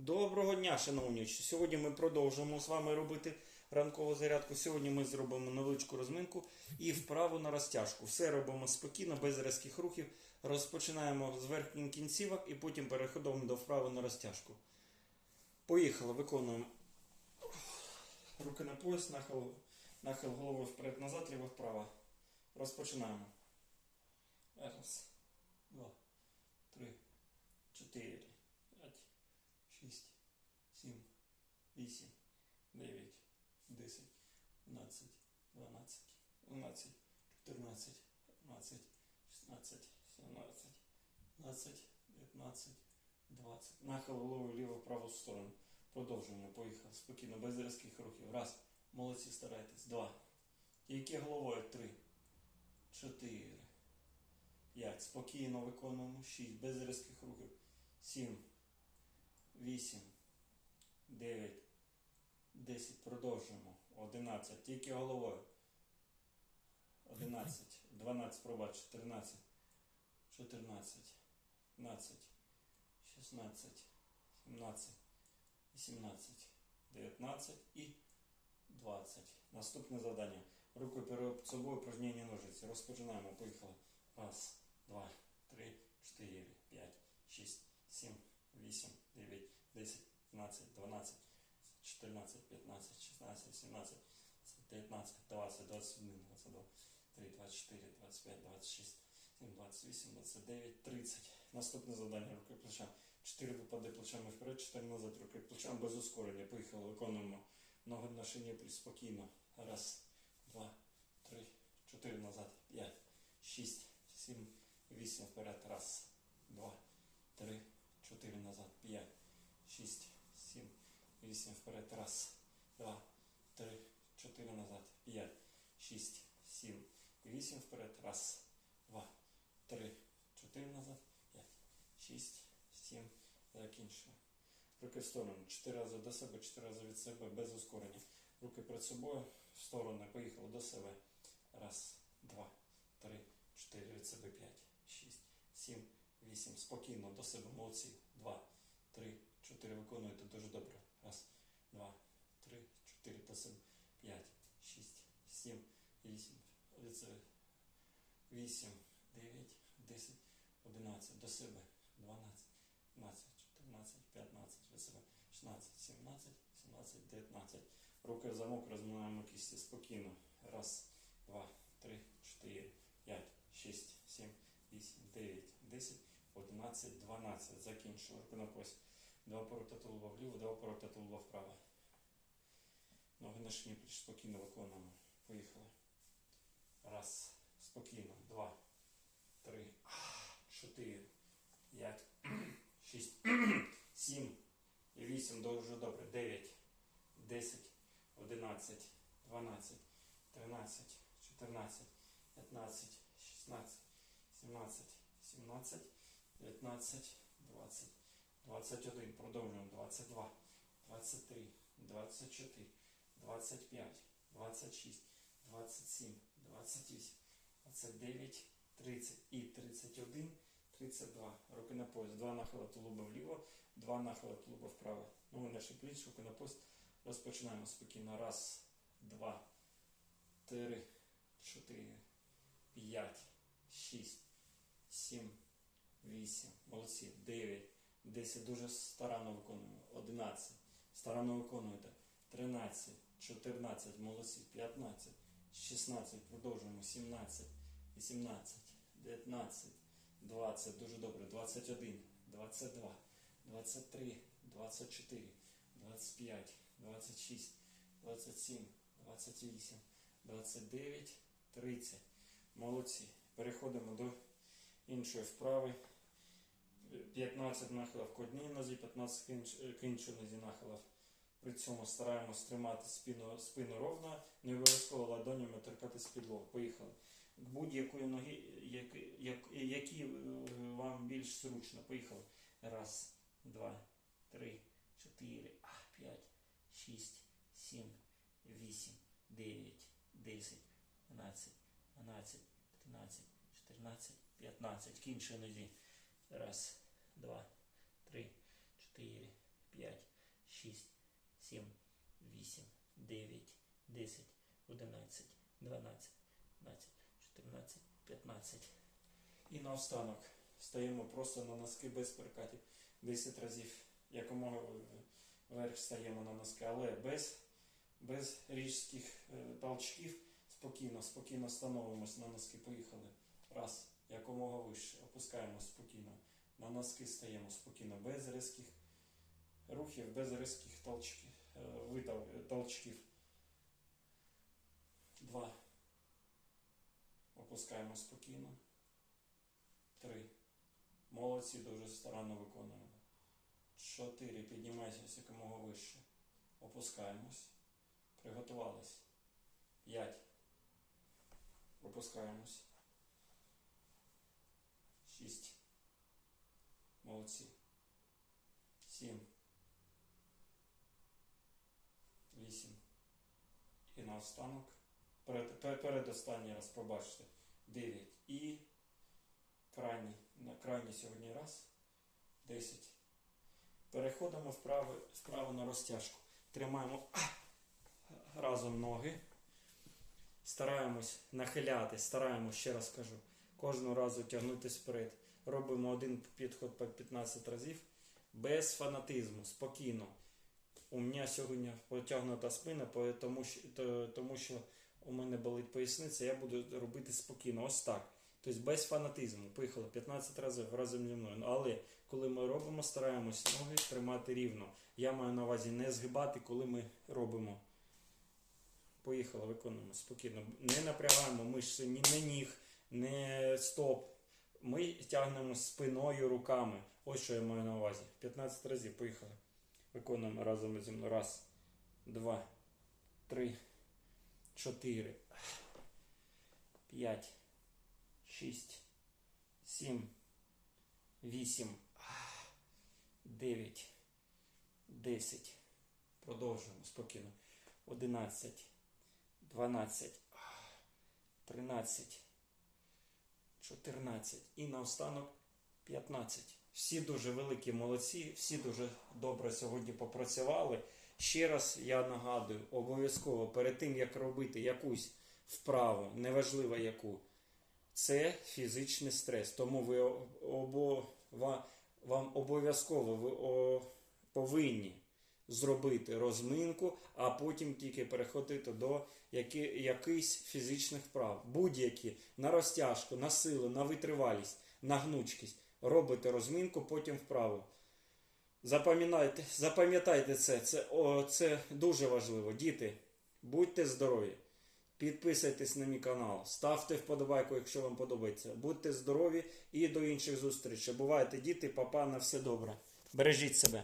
Доброго дня, шановні! Сьогодні ми продовжуємо з вами робити ранкову зарядку. Сьогодні ми зробимо невеличку розминку і вправу на розтяжку. Все робимо спокійно, без різких рухів. Розпочинаємо з верхніх кінцівок і потім переходимо до вправи на розтяжку. Поїхали, виконуємо. Руки на пояс, нахил, нахил голови вперед-назад, ліво вправо. Розпочинаємо. Раз, два, три, чотири, 8, 9, 10, 11, 12, 11, 14, 15, 16, 17, 15, 19, 20. Нахил голови ліво праву сторону. Продовжуємо. Поїхали. Спокійно, без різких рухів. Раз. Молодці старайтесь. Два. Тільки головою. Три. Чотири. П'ять. Спокійно виконуємо. Шість. Без різких рухів. Сім. Вісім. Дев'ять. Десять. Продовжуємо. Одинадцять. Тільки головою. Одинадцять. Дванадцять. Пробач. Тринадцять. Чотирнадцять. П'ятнадцять. Шістнадцять. Сімнадцять. 18, 19 і 20. Наступне завдання. Руки перед собою упражнення ножиці. Розпочинаємо. Поїхали. Раз, два, три, чотири, п'ять, шість, сім, вісім, дев'ять, десять, 12, 12, 14, 15, 16, 17, 19, 20, 21, 22, 3, 24, 25, 26, 7, 28, 29, 30. Наступне завдання. Руки плеча. 4 випади плечами вперед, 4 назад, руки плечами без ускорення. Поїхали, виконуємо. Ноги на шині спокійно. Раз, два, три, чотири назад, п'ять, шість, сім, вісім вперед. Раз, два, три, чотири назад, п'ять, шість, сім, вісім вперед. Раз, 6, 7, 8 вперед. Раз, два, три, чотири назад, п'ять, шість, сім. Закінчуємо. Руки в сторону. Чотири рази до себе, чотири рази від себе, без ускорення. Руки перед собою. В сторони. Поїхали до себе. Раз, два, три, чотири від себе, п'ять, шість, сім, вісім. Спокійно до себе. Молодці. Два, три, чотири. Виконуєте дуже добре. Раз, два, три, чотири до себе. Себе. Вісім, дев'ять, десять, одинадцять. До себе. Дванадцять. 15, 14, 15, від себе 16, 17, 17, 19. Руки в замок розминаємо кісті спокійно. Раз, два, три, чотири, п'ять, шість, сім, вісім, дев'ять, десять, одинадцять, дванадцять. Закінчили. Руки на пояс. Два поворота тулуба вліво, два поворота тулуба вправо. Ноги на шині пліч спокійно виконуємо. Поїхали. Спокійно. Два, три, чотири, п'ять. 6, 7, 8, дуже добре, 9, 10, 11, 12, 13, 14, 15, 16, 17, 17, 19, 20, 21, продовжуємо, 22, 23, 24, 25, 26, 27, 28, 29, 30 і 31, 32. Руки на пояс. Два нахила тулуба вліво, два нахила тулуба вправо. Ноги на шипліч, руки на пояс. Розпочинаємо спокійно. Раз, два, три, чотири, п'ять, шість, сім, вісім. Молодці. Дев'ять, десять. Дуже старанно виконуємо. Одинадцять. Старанно виконуєте. Тринадцять, чотирнадцять. Молодці. П'ятнадцять, шістнадцять. Продовжуємо. Сімнадцять, вісімнадцять, дев'ятнадцять. 20, дуже добре, 21, 22, 23, 24, 25, 26, 27, 28, 29, 30. Молодці. Переходимо до іншої вправи. 15 нахилів к одній нозі, 15 к іншій нозі нахилів. При цьому стараємось тримати спину, спину ровно, не обов'язково ладонями торкатись підлогу. Поїхали будь-якої ноги, які е, вам більш зручно. Поїхали. Раз, два, три, чотири, п'ять, шість, сім, вісім, дев'ять, десять, дванадцять, дванадцять, тринадцять, чотирнадцять, п'ятнадцять. Кінчує нозі. Раз, два, три, чотири, п'ять, шість, сім, вісім, дев'ять, десять, одинадцять, дванадцять. 14, 15. І наостанок стаємо просто на носки без перекатів. 10 разів якомога вверх стаємо на носки, але без, без різких е, толчків. Спокійно, спокійно становимось на носки. Поїхали. Раз, якомога вище. Опускаємось спокійно. На носки стаємо спокійно, без різких рухів, без різких толчків, е, толчків. Два. Опускаємо спокійно. Три. Молодці, дуже старанно виконуємо. Чотири. Піднімаємося якомога вище. Опускаємось. Приготувались. П'ять. Опускаємось. Шість. Молодці. Сім. Вісім. І наостанок. Перед, передостанній раз пробачте. Дев'ять. І крайній. На крайній сьогодні раз. Десять. Переходимо вправо, вправо на розтяжку. Тримаємо разом ноги. Стараємось нахилятись, стараємось, ще раз кажу, кожного разу тягнутися вперед. Робимо один підход по 15 разів без фанатизму, спокійно. У мене сьогодні потягнута спина, тому що у мене болить поясниця, я буду робити спокійно, ось так. Тобто без фанатизму. Поїхали 15 разів разом зі мною. Ну, Але коли ми робимо, стараємось ноги тримати рівно. Я маю на увазі не згибати, коли ми робимо. Поїхали, виконуємо спокійно. Не напрягаємо мишці ні на ніг, не стоп. Ми тягнемо спиною руками. Ось що я маю на увазі. 15 разів. Поїхали. Виконуємо разом зі мною. Раз, два, три, чотири, п'ять, шість, сім, вісім, дев'ять, десять. Продовжуємо спокійно. Одинадцять. 12, 13, 14 і наостанок 15. Всі дуже великі молодці, всі дуже добре сьогодні попрацювали. Ще раз я нагадую, обов'язково перед тим, як робити якусь вправу, неважливо яку, це фізичний стрес. Тому ви обо, ва- вам обов'язково ви о, повинні зробити розминку, а потім тільки переходити до які, якихось фізичних вправ. Будь-які на розтяжку, на силу, на витривалість, на гнучкість. Робите розминку, потім вправу. Запам'ятайте, запам'ятайте це. Це, о, це дуже важливо. Діти, будьте здорові. Підписуйтесь на мій канал, ставте вподобайку, якщо вам подобається. Будьте здорові і до інших зустрічей. Бувайте, діти, папа, на все добре. Бережіть себе.